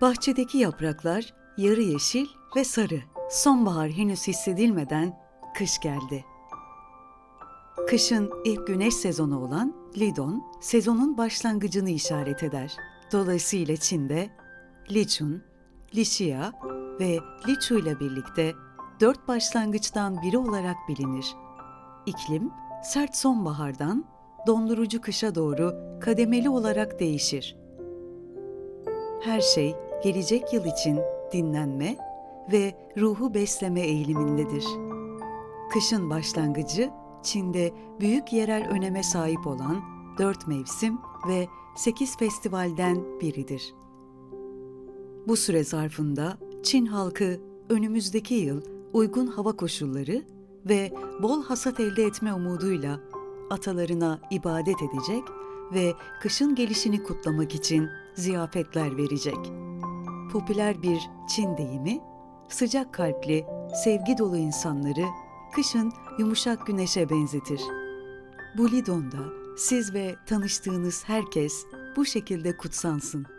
Bahçedeki yapraklar yarı yeşil ve sarı. Sonbahar henüz hissedilmeden kış geldi. Kışın ilk güneş sezonu olan Lidon, sezonun başlangıcını işaret eder. Dolayısıyla Çin'de Lichun, Lixia ve Lichu ile birlikte dört başlangıçtan biri olarak bilinir. İklim, sert sonbahardan dondurucu kışa doğru kademeli olarak değişir. Her şey gelecek yıl için dinlenme ve ruhu besleme eğilimindedir. Kışın başlangıcı Çin'de büyük yerel öneme sahip olan dört mevsim ve sekiz festivalden biridir. Bu süre zarfında Çin halkı önümüzdeki yıl uygun hava koşulları ve bol hasat elde etme umuduyla atalarına ibadet edecek ve kışın gelişini kutlamak için ziyafetler verecek. Popüler bir Çin deyimi, sıcak kalpli, sevgi dolu insanları kışın yumuşak güneşe benzetir. Bu Lidon'da siz ve tanıştığınız herkes bu şekilde kutsansın.